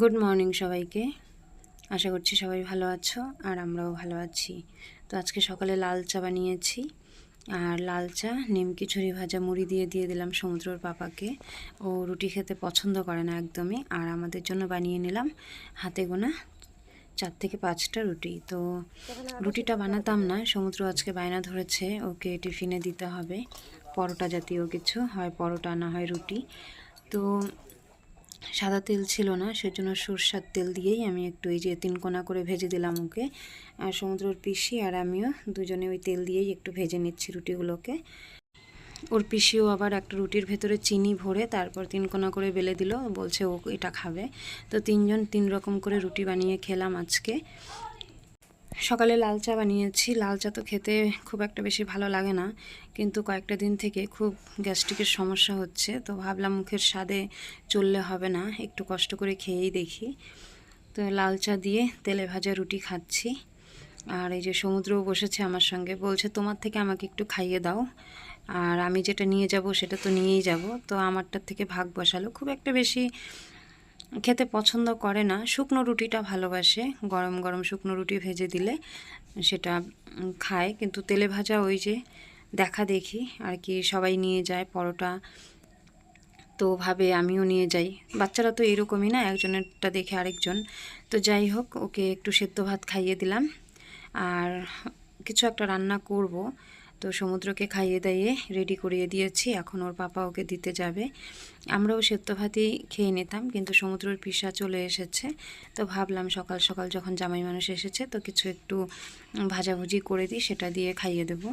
Good morning সবাইকে। আশা করছি সবাই ভালো আছো আর আমরাও ভালো আছি। তো আজকে সকালে লাল চা বানিয়েছি। আর লাল চা নিমকি ছুরি ভাজা মুড়ি দিয়ে দিয়ে দিলাম সমুদ্রর পাপাকে। ও রুটি খেতে পছন্দ করে না একদমই। আর আমাদের জন্য বানিয়ে নিলাম হাতে গোনা চার থেকে পাঁচটা রুটি। তো রুটিটা বানাতাম না, সমুদ্র আজকে বায়না ধরেছে, ওকে টিফিনে দিতে হবে। পরোটা জাতীয় কিছু, হয় পরোটা না হয় রুটি। তো সাদা তেল ছিল না, সেজন্য সরষার তেল দিয়েই আমি একটু এই যে তিন কোনা করে ভেজে দিলাম ওকে। আর সমুদ্রর পিসি আর আমিও দুজনে ওই তেল দিয়েই একটু ভেজে নিচ্ছি রুটিগুলোকে। ওর পিসিও আবার একটা রুটির ভেতরে চিনি ভরে তারপর তিন কোনা করে বেলে দিল, বলছে ও এটা খাবে। তো তিনজন তিন রকম করে রুটি বানিয়ে খেলাম আজকে। সকালে লাল চা বানিয়েছি। লাল চা তো খেতে খুব একটা বেশি ভালো লাগে না। কিন্তু কয়েকটা দিন থেকে খুব গ্যাস্ট্রিকের সমস্যা হচ্ছে। তো ভাবলাম মুখের স্বাদে চললে হবে না। একটু কষ্ট করে খেয়েই দেখি। তো লাল চা দিয়ে তেলে ভাজা রুটি খাচ্ছি। আর এই যে সমুদ্রও বসেছে আমার সঙ্গে। বলছে, তোমার থেকে আমাকে একটু খাইয়ে দাও। আর আমি যেটা নিয়ে যাব সেটা তো নিয়েই যাব। তো আমারটার থেকে ভাগ বসালো। খুব একটা বেশি খেতে পছন্দ করে না। শুকনো রুটিটা ভালোবাসে। গরম গরম শুকনো রুটি ভেজে দিলে সেটা খায়। কিন্তু তেলে ভাজা ওই যে দেখা দেখি আর কি সবাই নিয়ে যায় পরোটা। তো ভাবে আমিও নিয়ে যাই। বাচ্চারা তো এরকমই না, একজনেরটা দেখে আরেকজন। তো যাই হোক, ওকে একটু সেদ্ধ ভাত খাইয়ে দিলাম। আর কিছু একটা রান্না করব। তো সমুদ্রকে খাইয়ে দাইয়ে রেডি করিয়ে দিয়েছি। এখন ওর পাপা ওকে দিতে যাবে। আমরাও সেদ্ধ ভাতই খেয়ে নিতাম, কিন্তু সমুদ্রের পিসা চলে এসেছে। তো ভাবলাম সকাল সকাল যখন জামাই মানুষ এসেছে, তো কিছু একটু ভাজাভুজি করে দিই, সেটা দিয়ে খাইয়ে দেবো।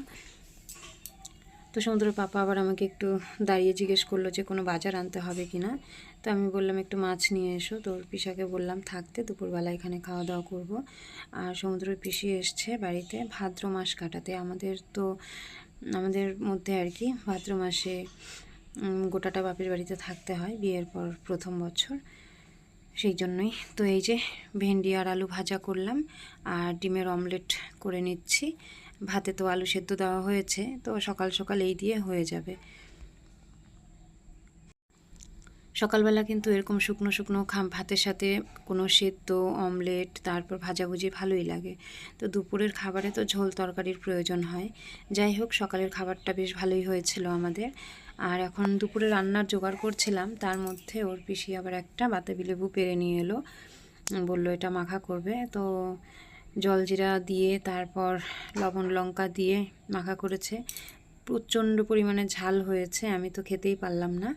তো সমুদ্রের পাপা আবার আমাকে একটু দাঁড়িয়ে জিজ্ঞেস করল যে কোনো বাজার আনতে হবে কি না। তো আমি বললাম, একটু মাছ নিয়ে এসো। তোর পিসাকে বললাম, থাকতে, দুপুরবেলা এখানে খাওয়া দাওয়া করব। আর সমুদ্রের পিসি এসছে বাড়িতে ভাদ্র মাস কাটাতে। আমাদের তো, আমাদের মধ্যে আর কি, ভাদ্র মাসে গোটাটা বাপের বাড়িতে থাকতে হয় বিয়ের পর প্রথম বছর। সেই জন্যই তো এই যে ভেন্ডি আর আলু ভাজা করলাম, আর ডিমের অমলেট করে নিচ্ছি। ভাতে তো আলু সেদ্ধ দেওয়া হয়েছে, তো সকাল সকাল এই দিয়ে হয়ে যাবে। সকালবেলা কিন্তু এরকম শুকনো শুকনো খাম ভাতের সাথে কোনো সেদ্ধ, অমলেট, তারপর ভাজাভুজি ভালোই লাগে। তো দুপুরের খাবারে তো ঝোল তরকারির প্রয়োজন হয়। যাই হোক, সকালের খাবারটা বেশ ভালোই হয়েছিল আমাদের। আর এখন দুপুরে রান্নার জোগাড় করছিলাম, তার মধ্যে ওর পিসি আবার একটা বাতাবি লেবু পেরে নিয়ে এলো। বলল, এটা মাখা করবে। তো জলজিরা দিয়ে, তারপর লবণ, লঙ্কা দিয়ে মাখা করেছে। প্রচণ্ড পরিমাণে ঝাল হয়েছে, আমি তো খেতেই পারলাম না।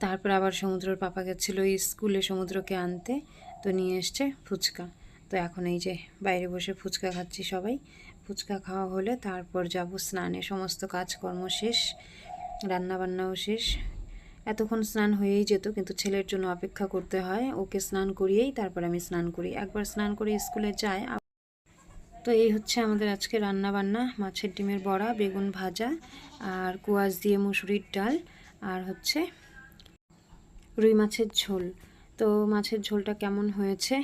তারপর আবার সমুদ্রের পাপা গেছিল স্কুলে সমুদ্রকে আনতে, তো নিয়ে এসছে ফুচকা। তো এখন এই যে বাইরে বসে ফুচকা খাচ্ছি সবাই। ফুচকা খাওয়া হলে তারপর যাব স্নানে, সমস্ত কাজকর্ম শেষ, রান্নাবান্নাও শেষ। এতক্ষণ স্নান হয়েই যেত, কিন্তু ছেলের জন্য অপেক্ষা করতে হয়। ওকে স্নান করিয়েই তারপর আমি স্নান করি। একবার স্নান করে স্কুলে যাই তো এই হচ্ছে আমাদের আজকে রান্না বান্না মাছের ডিমের বড়া, বেগুন ভাজা, আর কুয়াশ দিয়ে মুসুরির ডাল, আর হচ্ছে রুই মাছের ঝোল। তো মাছের ঝোলটা কেমন হয়েছে?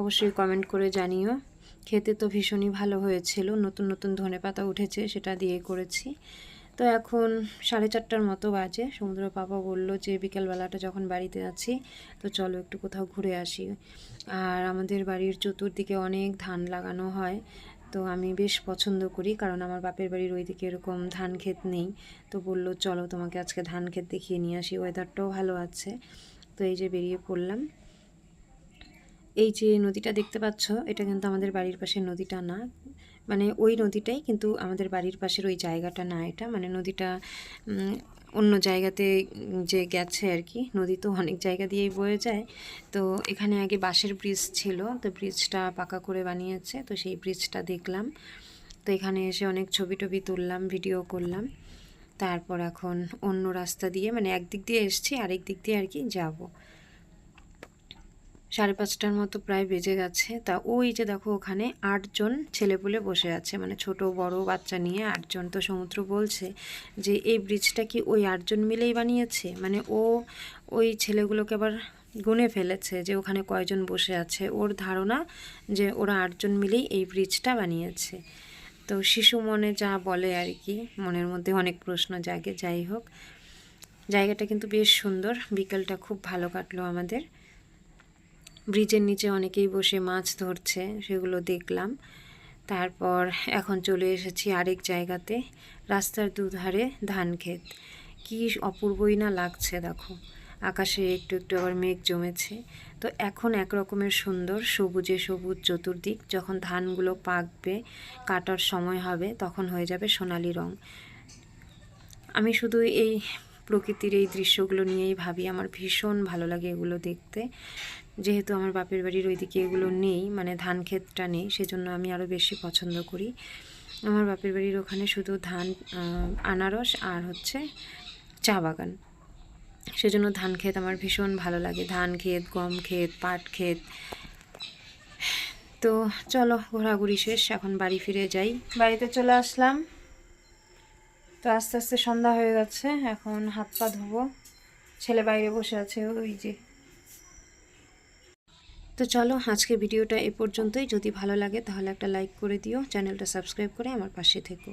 অবশ্যই কমেন্ট করে জানিও। খেতে তো ভীষণই ভালো হয়েছিল। নতুন নতুন ধনে পাতা উঠেছে, সেটা দিয়ে করেছি। তো এখন সাড়ে চারটার মতো বাজে। সমুদ্র পাপা বলল যে, বিকেলবেলাটা যখন বাড়িতে আছি, তো চলো একটু কোথাও ঘুরে আসি। আর আমাদের বাড়ির চতুর্দিকে অনেক ধান লাগানো হয়, তো আমি বেশ পছন্দ করি, কারণ আমার বাপের বাড়ির ওইদিকে এরকম ধান ক্ষেত নেই। তো বলল, চলো তোমাকে আজকে ধান ক্ষেত দেখিয়ে নিয়ে আসি ওয়েদারটাও ভালো আছে। তো এই যে বেরিয়ে পড়লাম। এই যে নদীটা দেখতে পাচ্ছ, এটা কিন্তু আমাদের বাড়ির পাশে নদীটা না। মানে ওই নদীটাই কিন্তু আমাদের বাড়ির পাশের ওই জায়গাটা না এটা। মানে নদীটা অন্য জায়গাতে যে গেছে আর কি, নদী তো অনেক জায়গা দিয়েই বয়ে যায়। তো এখানে আগে বাঁশের ব্রিজ ছিল, তো ব্রিজটা পাকা করে বানিয়েছে, তো সেই ব্রিজটা দেখলাম। তো এখানে এসে অনেক ছবি টবি তুললাম ভিডিও করলাম। তারপর এখন অন্য রাস্তা দিয়ে মানে একদিক দিয়ে এসছি, আরেক দিক দিয়ে আর কি যাব। সাড়ে পাঁচটার মতো প্রায় বেজে গেছে। তা ওই যে দেখো ওখানে আটজন ছেলেপুলে বসে আছে। মানে ছোট, বড়, বাচ্চা নিয়ে আটজন। তো সমুদ্র বলছে যে, এই ব্রিজটা কি ওই আটজন মিলেই বানিয়েছে? মানে ও ওই ছেলেগুলোকে আবার গুনে ফেলেছে যে, ওখানে কয়জন বসে আছে? ওর ধারণা যে, ওরা আটজন মিলেই এই ব্রিজটা বানিয়েছে। তো শিশু মনে যা বলে আর কি, মনের মধ্যে অনেক প্রশ্ন জাগে। যাই হোক, জায়গাটা কিন্তু বেশ সুন্দর। বিকেলটা খুব ভালো কাটলো আমাদের। ব্রিজের নিচে অনেকেই বসে মাছ ধরছে, সেগুলো দেখলাম। তারপর এখন চলে এসেছি আরেক জায়গাতে, রাস্তার দুধারে ধান ক্ষেত। কী অপূর্বই না লাগছে, দেখো। আকাশে একটু একটু আবার মেঘ জমেছে। তো এখন এক রকমের সুন্দর, সবুজে সবুজ চতুর্দিক। যখন ধানগুলো পাকবে, কাটার সময় হবে, তখন হয়ে যাবে সোনালি রং। আমি শুধু এই প্রকৃতির এই দৃশ্যগুলো নিয়েই ভাবি। আমার ভীষণ ভালো লাগে এগুলো দেখতে। যেহেতু আমার বাপের বাড়ির ওইদিকে এগুলো নেই মানে ধান ক্ষেতটা নেই, সেজন্য আমি আরও বেশি পছন্দ করি। আমার বাপের বাড়ির ওখানে শুধু ধান আনারস আর হচ্ছে চা বাগান। সেজন্য ধান ক্ষেত আমার ভীষণ ভালো লাগে। ধান ক্ষেত, গম ক্ষেত, পাট ক্ষেত। তো চলো, ঘোরাঘুরি শেষ, এখন বাড়ি ফিরে যাই। বাড়িতে চলে আসলাম। তো আস্তে আস্তে সন্ধ্যা হয়ে গেছে, এখন হাত পা ধোবো। ছেলে বাইরে বসে আছে, ওই যে। তো চলো আজকে ভিডিওটা এ পর্যন্তই। যদি ভালো লাগে তাহলে একটা লাইক করে দিও, চ্যানেলটা সাবস্ক্রাইব করে আমার পাশে থেকো।